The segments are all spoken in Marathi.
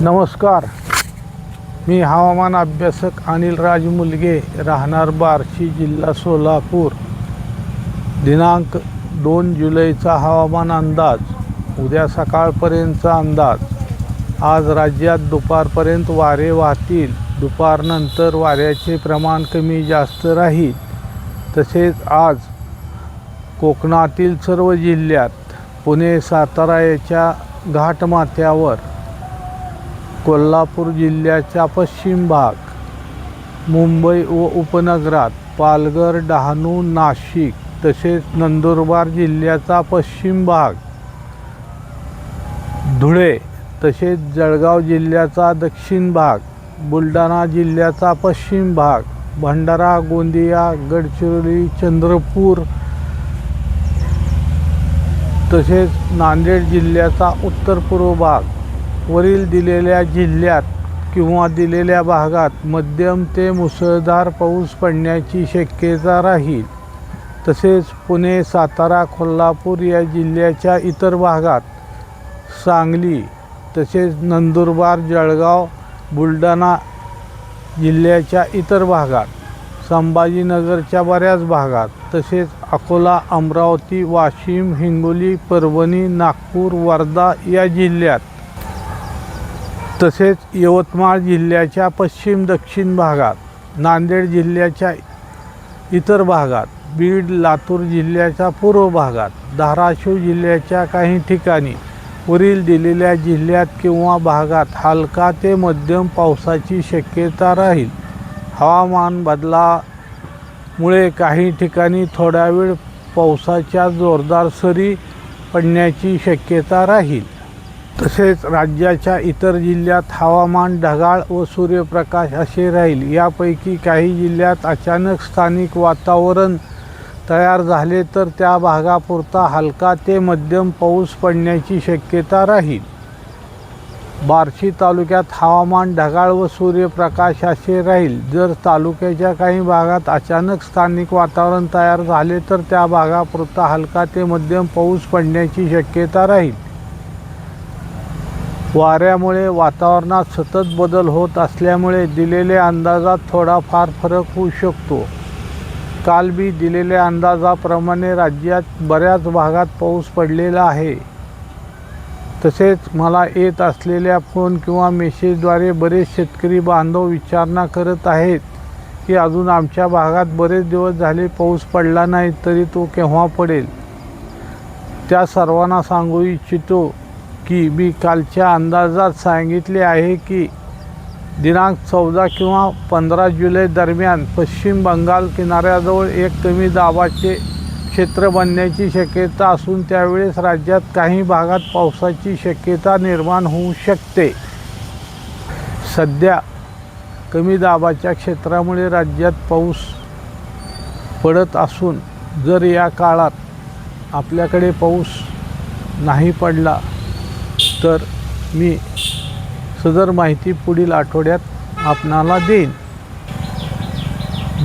नमस्कार. मी हवामान अभ्यासक अनिल राज मुलगे राहणार बार्शी जिल्हा सोलापूर. दिनांक दोन जुलैचा हवामान अंदाज उद्या सकाळपर्यंतचा अंदाज. आज राज्यात दुपारपर्यंत वारे वाहतील दुपारनंतर वाऱ्याचे प्रमाण कमी जास्त राहील. तसेच आज कोकणातील सर्व जिल्ह्यात पुणे सातारा याच्या घाटमाथ्यावर कोल्हापूर जिल्ह्याचा पश्चिम भाग मुंबई व उपनगरात पालघर डहाणू नाशिक तसेच नंदुरबार जिल्ह्याचा पश्चिम भाग धुळे तसेच जळगाव जिल्ह्याचा दक्षिण भाग बुलढाणा जिल्ह्याचा पश्चिम भाग भंडारा गोंदिया गडचिरोली चंद्रपूर तसेच नांदेड जिल्ह्याचा उत्तर पूर्व भाग वरील दिलेल्या जिल्ह्यात किंवा दिलेल्या भागात मध्यम ते मुसळधार पाऊस पडण्याची शक्यता राहील. तसेच पुणे सातारा कोल्हापूर या जिल्ह्याच्या इतर भागात सांगली तसेच नंदुरबार जळगाव बुलढाणा जिल्ह्याच्या इतर भागात संभाजीनगरच्या बऱ्याच भागात तसेच अकोला अमरावती वाशिम हिंगोली परभणी नागपूर वर्धा या जिल्ह्यात तसेच यवतमाळ जिल्ह्याच्या पश्चिम दक्षिण भागात नांदेड जिल्ह्याच्या इतर भागात बीड लातूर जिल्ह्याच्या पूर्व भागात धाराशिव जिल्ह्याच्या काही ठिकाणी वरील दिलेल्या जिल्ह्यात किंवा भागात हलका ते मध्यम पावसाची शक्यता राहील. हवामान बदलामुळे काही ठिकाणी थोडा वेळ पावसाच्या जोरदार सरी पडण्याची शक्यता राहील. तसेच राज्याच्या इतर जिल्ह्यात हवामान ढगाळ व सूर्यप्रकाश असे राहील. यापैकी काही जिल्ह्यात अचानक स्थानिक वातावरण तयार झाले तर त्या भागापुरता हलका ते मध्यम पाऊस पडण्याची शक्यता राहील. बार्शी तालुक्यात हवामान ढगाळ व सूर्यप्रकाश असे राहील. जर तालुक्याच्या काही भागात अचानक स्थानिक वातावरण तयार झाले तर त्या भागापुरता हलका ते मध्यम पाऊस पडण्याची शक्यता राहील. वाऱ्यामुळे वातावरणात सतत बदल होत असल्यामुळे दिलेल्या अंदाजात थोडाफार फरक होऊ शकतो. काल बी दिलेल्या अंदाजाप्रमाणे राज्यात बऱ्याच भागात पाऊस पडलेला आहे. तसेच मला येत असलेल्या फोन किंवा मेसेजद्वारे बरेच शेतकरी बांधव विचारणा करत आहेत की अजून आमच्या भागात बरेच दिवस झाले पाऊस पडला नाही तरी तो केव्हा पडेल? त्या सर्वांना सांगू इच्छितो की मी कालच्या अंदाजात सांगितले आहे की दिनांक चौदा किंवा पंधरा जुलै दरम्यान पश्चिम बंगाल किनाऱ्याजवळ एक कमी दाबाचे क्षेत्र बनण्याची शक्यता असून त्यावेळेस राज्यात काही भागात पावसाची शक्यता निर्माण होऊ शकते. सध्या कमी दाबाच्या क्षेत्रामुळे राज्यात पाऊस पडत असून जर या काळात आपल्याकडे पाऊस नाही पडला तर मी सदर माहिती पुढील आठवड्यात आपणाला देईन.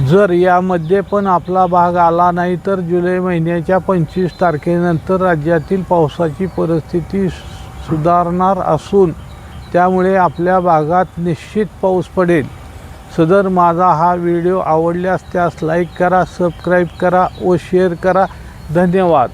जर यामध्ये पण आपला भाग आला नाही तर जुलै महिन्याच्या पंचवीस तारखेनंतर राज्यातील पावसाची परिस्थिती सुधारणार असून त्यामुळे आपल्या भागात निश्चित पाऊस पडेल. सदर माझा हा व्हिडिओ आवडल्यास त्यास लाईक करा सबस्क्राईब करा व शेअर करा. धन्यवाद.